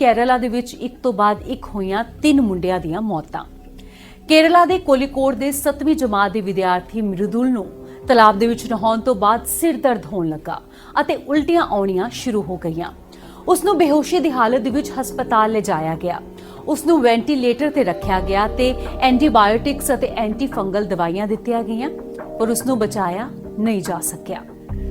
ਕੇਰਲਾ ਦੇ ਵਿੱਚ ਇੱਕ ਤੋਂ ਬਾਅਦ ਇੱਕ ਹੋਈਆਂ ਤਿੰਨ ਮੁੰਡਿਆਂ ਦੀਆਂ ਮੌਤਾਂ। ਕੇਰਲਾ ਦੇ ਕੋਲੀਕੋਟ ਦੇ 7ਵੀਂ ਜਮਾਤ ਦੇ ਵਿਦਿਆਰਥੀ ਮ੍ਰਿਦੁਲ ਨੂੰ ਤਲਾਬ ਦੇ ਵਿੱਚ ਨਹਾਉਣ ਤੋਂ ਬਾਅਦ ਸਿਰ ਦਰਦ ਹੋਣ ਲੱਗਾ ਅਤੇ ਉਲਟੀਆਂ ਆਉਣੀਆਂ ਸ਼ੁਰੂ ਹੋ ਗਈਆਂ। ਉਸ ਨੂੰ ਬੇਹੋਸ਼ੀ ਦੀ ਹਾਲਤ ਦੇ ਵਿੱਚ ਹਸਪਤਾਲ ਲਿਜਾਇਆ ਗਿਆ। ਉਸ ਨੂੰ ਵੈਂਟੀਲੇਟਰ ਤੇ ਰੱਖਿਆ ਗਿਆ ਤੇ ਐਂਟੀਬਾਇਓਟਿਕਸ ਅਤੇ ਐਂਟੀ ਫੰਗਲ ਦਵਾਈਆਂ ਦਿੱਤੀਆਂ ਗਈਆਂ ਪਰ ਉਸ ਨੂੰ ਬਚਾਇਆ ਨਹੀਂ ਜਾ ਸਕਿਆ।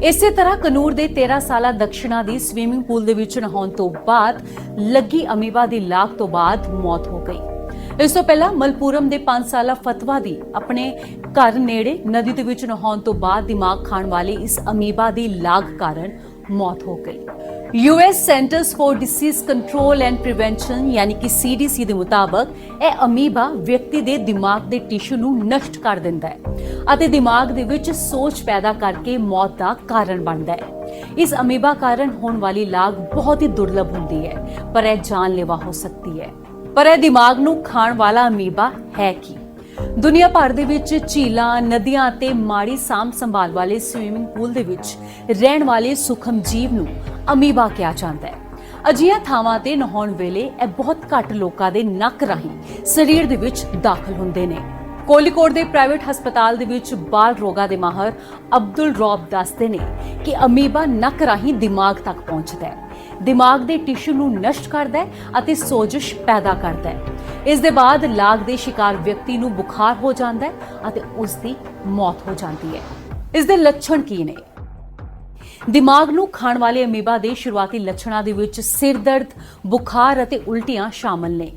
ਇਸੇ ਤਰ੍ਹਾਂ ਕਨੂਰ ਦੇ 13 ਸਾਲਾ ਦਕਸ਼ਣਾ ਦੀ ਸਵੀਮਿੰਗ ਪੂਲ ਦੇ ਵਿੱਚ ਨਹਾਉਣ ਤੋਂ ਬਾਅਦ ਲੱਗੀ ਅਮੀਬਾ ਦੀ ਲਾਗ ਤੋਂ ਬਾਅਦ ਮੌਤ ਹੋ ਗਈ। ਇਸ ਤੋਂ ਪਹਿਲਾਂ ਮਲਪੂਰਮ ਦੇ 5 ਸਾਲਾ ਫਤਵਾ ਦੀ ਆਪਣੇ ਘਰ ਨੇੜੇ ਨਦੀ ਦੇ ਵਿੱਚ ਨਹਾਉਣ ਤੋਂ ਬਾਅਦ ਦਿਮਾਗ ਖਾਣ ਵਾਲੀ ਇਸ ਅਮੀਬਾ ਦੀ ਲਾਗ ਕਾਰਨ ਮੌਤ ਹੋ ਗਈ। US centres for disease control and prevention ਯਾਨੀ ਕਿ ਸੀਡੀਸੀ ਦੇ ਮੁਤਾਬਕ ਇਹ ਅਮੀਬਾ ਵਿਅਕਤੀ ਦੇ ਦਿਮਾਗ ਦੇ ਟਿਸ਼ੂ ਨੂੰ ਨਸ਼ਟ ਕਰ ਦਿੰਦਾ ਹੈ। ਅਤੇ ਦਿਮਾਗ ਦੇ ਵਿੱਚ ਸੋਚ ਪੈਦਾ ਕਰਕੇ ਮੌਤ ਦਾ ਕਾਰਨ ਬਣਦਾ ਹੈ। ਇਸ ਅਮੀਬਾ ਕਾਰਨ ਹੋਣ ਵਾਲੀ ਲਾਗ ਬਹੁਤ ਹੀ ਦੁਰਲਭ ਹੁੰਦੀ ਹੈ, ਪਰ ਇਹ ਜਾਨਲੇਵਾ ਹੋ ਸਕਦੀ ਹੈ। ਪਰ ਇਹ ਦਿਮਾਗ ਨੂੰ ਖਾਣ ਵਾਲਾ ਅਮੀਬਾ ਹੈ ਕੀ? ਦੁਨੀਆ ਭਰ ਦੇ ਵਿੱਚ ਝੀਲਾਂ, ਨਦੀਆਂ ਅਤੇ ਮਾੜੀ ਸਾਂਭ ਸੰਭਾਲ ਵਾਲੇ ਸਵੀਮਿੰਗ ਪੂਲ ਦੇ ਵਿੱਚ ਰਹਿਣ ਵਾਲੇ ਸੂਖਮ ਜੀਵ ਨੂੰ ਅਮੀਬਾ ਕਿਹਾ ਜਾਂਦਾ ਹੈ। ਅਜਿਹੀਆਂ ਥਾਵਾਂ ਤੇ ਨਹਾਉਣ ਵੇਲੇ ਇਹ ਬਹੁਤ ਘੱਟ ਲੋਕਾਂ ਦੇ ਨੱਕ ਰਾਹੀਂ ਸਰੀਰ ਦੇ ਵਿੱਚ ਦਾਖਲ ਹੁੰਦੇ ਨੇ। ਕੋਲੀਕੋਟ ਦੇ ਪ੍ਰਾਈਵੇਟ ਹਸਪਤਾਲ ਦੇ ਵਿੱਚ ਬਾਲ ਰੋਗਾਂ ਦੇ ਮਾਹਰ ਅਬਦੁਲ ਰੌਬ ਦੱਸਦੇ ਨੇ ਕਿ ਅਮੀਬਾ ਨੱਕ ਰਾਹੀਂ ਦਿਮਾਗ ਤੱਕ ਪਹੁੰਚਦਾ ਹੈ। ਦਿਮਾਗ ਦੇ ਟਿਸ਼ੂ ਨੂੰ ਨਸ਼ਟ ਕਰਦਾ ਹੈ ਅਤੇ ਸੋਜਸ਼ ਪੈਦਾ ਕਰਦਾ ਹੈ। ਇਸ ਦੇ ਬਾਅਦ ਲਾਗ ਦੇ ਸ਼ਿਕਾਰ ਵਿਅਕਤੀ ਨੂੰ ਬੁਖਾਰ ਹੋ ਜਾਂਦਾ ਹੈ ਅਤੇ ਉਸ ਦੀ ਮੌਤ ਹੋ ਜਾਂਦੀ ਹੈ। ਇਸ ਦੇ ਲੱਛਣ ਕੀ ਨੇ? ਦਿਮਾਗ ਨੂੰ ਖਾਣ ਵਾਲੇ ਅਮੀਬਾ ਦੇ ਸ਼ੁਰੂਆਤੀ ਲੱਛਣਾਂ ਦੇ ਵਿੱਚ ਸਿਰ ਦਰਦ, ਬੁਖਾਰ ਅਤੇ ਉਲਟੀਆਂ ਸ਼ਾਮਲ ਨੇ।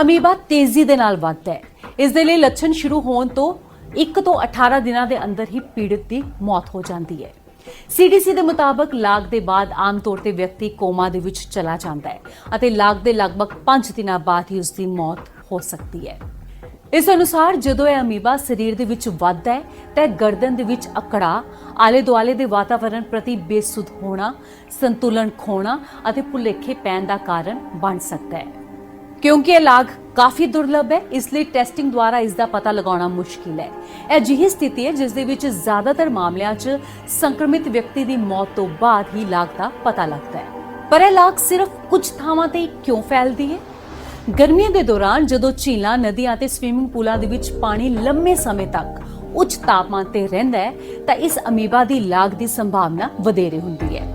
ਅਮੀਬਾ ਤੇਜ਼ੀ ਦੇ ਨਾਲ ਵੱਧਦਾ ਹੈ। ਇਸ ਦੇ ਲਈ ਲੱਛਣ ਸ਼ੁਰੂ ਹੋਣ ਤੋਂ 1 ਤੋਂ 18 ਦਿਨਾਂ ਦੇ ਅੰਦਰ ਹੀ ਪੀੜਤ ਦੀ ਮੌਤ ਹੋ ਜਾਂਦੀ ਹੈ। ਸੀਡੀਸੀ ਦੇ ਮੁਤਾਬਕ ਲਾਗ ਦੇ ਬਾਅਦ ਆਮ ਤੌਰ ਤੇ ਵਿਅਕਤੀ ਕੋਮਾ ਦੇ ਵਿੱਚ ਚਲਾ ਜਾਂਦਾ ਹੈ ਅਤੇ ਲਾਗ ਦੇ ਲਗਭਗ 5 ਦਿਨਾਂ ਬਾਅਦ ਹੀ ਉਸ ਦੀ ਮੌਤ ਹੋ ਸਕਦੀ ਹੈ। ਇਸ ਅਨੁਸਾਰ ਜਦੋਂ ਇਹ ਅਮੀਬਾ ਸਰੀਰ ਦੇ ਵਿੱਚ ਵੱਧਦਾ ਹੈ, ਤਾਂ ਗਰਦਨ ਦੇ ਵਿੱਚ ਅਕੜਾ ਆਲੇ ਦੁਆਲੇ ਦੇ ਵਾਤਾਵਰਣ ਪ੍ਰਤੀ ਬੇਸੁੱਧ ਹੋਣਾ, ਸੰਤੁਲਨ ਖੋਣਾ ਅਤੇ ਭੁਲੇਖੇ ਪੈਣ ਦਾ ਕਾਰਨ ਬਣ ਸਕਦਾ ਹੈ। ਕਿਉਂਕਿ ਇਹ ਲਾਗ ਕਾਫੀ ਦੁਰਲਭ ਹੈ, ਇਸ ਲਈ ਟੈਸਟਿੰਗ ਦੁਆਰਾ ਇਸ ਦਾ ਪਤਾ ਲਗਾਉਣਾ ਮੁਸ਼ਕਿਲ ਹੈ। ਇਹ ਅਜਿਹੀ ਸਥਿਤੀ ਹੈ ਜਿਸ ਦੇ ਵਿੱਚ ਜ਼ਿਆਦਾਤਰ ਮਾਮਲਿਆਂ 'ਚ ਸੰਕਰਮਿਤ ਵਿਅਕਤੀ ਦੀ ਮੌਤ ਤੋਂ ਬਾਅਦ ਹੀ ਲਾਗ ਦਾ ਪਤਾ ਲੱਗਦਾ ਹੈ। ਪਰ ਇਹ ਲਾਗ ਸਿਰਫ ਕੁਝ ਥਾਵਾਂ ਤੇ ਕਿਉਂ ਫੈਲਦੀ ਹੈ? ਗਰਮੀਆਂ ਦੇ ਦੌਰਾਨ ਜਦੋਂ ਝੀਲਾਂ, ਨਦੀਆਂ ਅਤੇ ਸਵੀਮਿੰਗ ਪੂਲਾਂ ਦੇ ਵਿੱਚ ਪਾਣੀ ਲੰਮੇ ਸਮੇਂ ਤੱਕ ਉੱਚ ਤਾਪਮਾਨ ਤੇ ਰਹਿੰਦਾ ਹੈ, ਤਾਂ ਇਸ ਅਮੀਬਾ ਦੀ ਲਾਗ ਦੀ ਸੰਭਾਵਨਾ ਵਧੇਰੇ ਹੁੰਦੀ ਹੈ।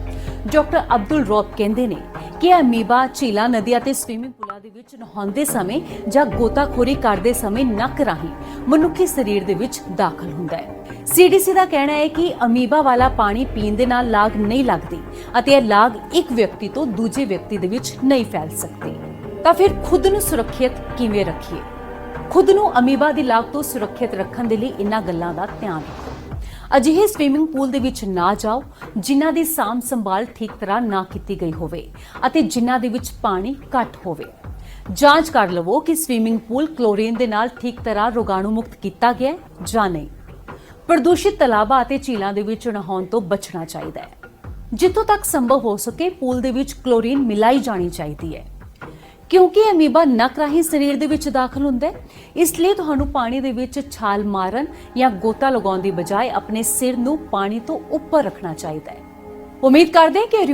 ਡਾਕਟਰ ਅਬਦੁਲ ਰੌਬ ਕਹਿੰਦੇ ਨੇ ਕਿ ਅਮੀਬਾ ਝੀਲਾਂ, ਨਦੀਆਂ ਤੇ ਸਵੀਮਿੰਗ ਪੂਲਾਂ ਦੇ ਵਿੱਚ ਨਹਾਉਂਦੇ ਸਮੇਂ ਜਾਂ ਗੋਤਾਖੋਰੀ ਕਰਦੇ ਸਮੇਂ ਨੱਕ ਰਾਹੀਂ ਮਨੁੱਖੀ ਸਰੀਰ ਦੇ ਵਿੱਚ ਦਾਖਲ ਹੁੰਦਾ ਹੈ। ਸੀਡੀਸੀ ਦਾ ਕਹਿਣਾ ਹੈ ਕਿ ਅਮੀਬਾ ਵਾਲਾ ਪਾਣੀ ਪੀਣ ਦੇ ਨਾਲ ਲਾਗ ਨਹੀਂ ਲੱਗਦੀ ਅਤੇ ਇਹ ਲਾਗ ਇੱਕ ਵਿਅਕਤੀ ਤੋਂ ਦੂਜੇ ਵਿਅਕਤੀ ਦੇ ਵਿੱਚ ਨਹੀਂ ਫੈਲ ਸਕਦੀ। ਤਾਂ ਫਿਰ ਖੁਦ ਨੂੰ ਸੁਰੱਖਿਅਤ ਕਿਵੇਂ ਰੱਖੀਏ? ਖੁਦ ਨੂੰ ਅਮੀਬਾ ਦੀ ਲਾਗ ਤੋਂ ਸੁਰੱਖਿਅਤ ਰੱਖਣ ਦੇ ਲਈ ਇਹਨਾਂ ਗੱਲਾਂ ਦਾ ਧਿਆਨ ਰੱਖੋ। ਅਜਿਹੇ ਸਵੀਮਿੰਗ ਪੂਲ ਦੇ ਵਿੱਚ ਨਾ ਜਾਓ, ਜਿਨ੍ਹਾਂ ਦੀ ਸਾਂਭ ਸੰਭਾਲ ਠੀਕ ਤਰ੍ਹਾਂ ਨਾ ਕੀਤੀ ਗਈ ਹੋਵੇ ਅਤੇ ਜਿਨ੍ਹਾਂ ਦੇ ਵਿੱਚ ਪਾਣੀ ਘੱਟ ਹੋਵੇ। ਜਾਂਚ ਕਰ ਲਵੋ ਕਿ ਸਵੀਮਿੰਗ ਪੂਲ ਕਲੋਰੀਨ ਦੇ ਨਾਲ ਠੀਕ ਤਰ੍ਹਾਂ ਰੋਗਾਣੂ ਮੁਕਤ ਕੀਤਾ ਗਿਆ ਹੈ ਜਾਂ ਨਹੀਂ। ਪ੍ਰਦੂਸ਼ਿਤ ਤਲਾਬਾਂ ਅਤੇ ਝੀਲਾਂ ਦੇ ਵਿੱਚ ਨਹਾਉਣ ਤੋਂ ਬਚਣਾ ਚਾਹੀਦਾ ਹੈ। ਜਿੱਥੋਂ ਤੱਕ ਸੰਭਵ ਹੋ ਸਕੇ ਪੂਲ ਦੇ ਵਿੱਚ ਕਲੋਰੀਨ ਮਿਲਾਈ ਜਾਣੀ ਚਾਹੀਦੀ ਹੈ। ਕਿਉਂਕਿ ਅਮੀਬਾ ਨੱਕ ਰਾਹੀਂ ਸਰੀਰ ਦੇ ਵਿੱਚ ਦਾਖਲ ਹੁੰਦਾ ਹੈ, ਇਸ ਲਈ ਤੁਹਾਨੂੰ ਪਾਣੀ ਦੇ ਵਿੱਚ ਛਾਲ ਮਾਰਨ ਜਾਂ ਗੋਤਾ ਲਗਾਉਣ ਦੀ ਬਜਾਏ ਆਪਣੇ ਸਿਰ ਨੂੰ ਪਾਣੀ ਤੋਂ ਉੱਪਰ ਰੱਖਣਾ ਚਾਹੀਦਾ ਹੈ। ਉਮੀਦ ਕਰਦੇ ਹਾਂ ਕਿ